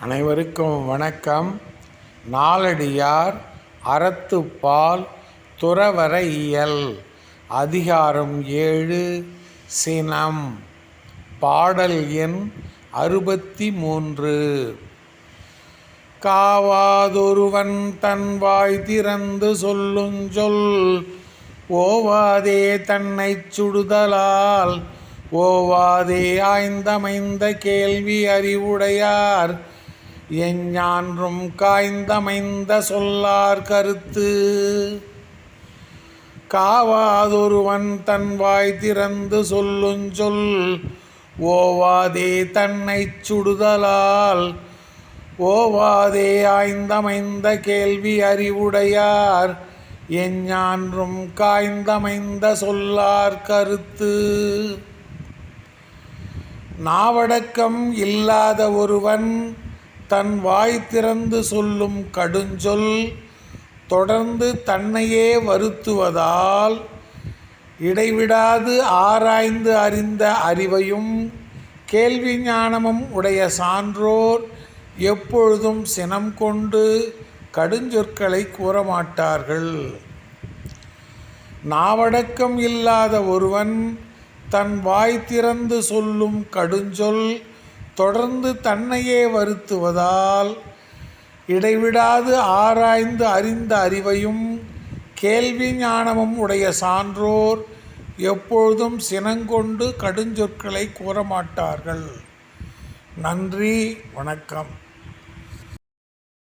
அனைவருக்கும் வணக்கம். நாலடியார் அறத்துப்பால் துறவர இயல் அதிகாரம் ஏழு சினம். பாடல் எண் அறுபத்தி மூன்று காவாதொருவன் தன் வாய் திறந்து சொல்லுஞ்சொல் ஓவாதே தன்னைச் சுடுதலால். ஓவாதே ஆய்ந்தமைந்த கேள்வி அறிவுடையார். எஞ்ஞான்றும் காய்ந்தமைந்த சொல்லார் கருத்து. காவாதொருவன் தன் வாய் திறந்து சொல்லுஞ்சொல் ஓவாதே தன்னைச் சுடுதலால். ஓவாதே ஆய்ந்தமைந்த கேள்வி அறிவுடையார் எஞ்ஞான்றும் காய்ந்தமைந்த சொல்லார் கருத்து. நாவடக்கம் இல்லாத ஒருவன் தன் வாய் திறந்து சொல்லும் கடுஞ்சொல் தொடர்ந்து தன்னையே வருத்துவதால் இடைவிடாது ஆராய்ந்து அறிந்த அறிவையும் கேள்வி ஞானமும் உடைய சான்றோர் எப்பொழுதும் சினம் கொண்டு கடுஞ்சொற்களை கூறமாட்டார்கள். நாவடக்கம் இல்லாத ஒருவன் தன் வாய் திறந்து சொல்லும் கடுஞ்சொல் தொடர்ந்து தன்னையே வருத்துவதால் இடைவிடாது ஆராய்ந்து அறிந்த அறிவையும் கேள்வி ஞானமும் உடைய சான்றோர் எப்பொழுதும் சினங்கொண்டு கடுஞ்சொற்களை கூறமாட்டார்கள். நன்றி வணக்கம்.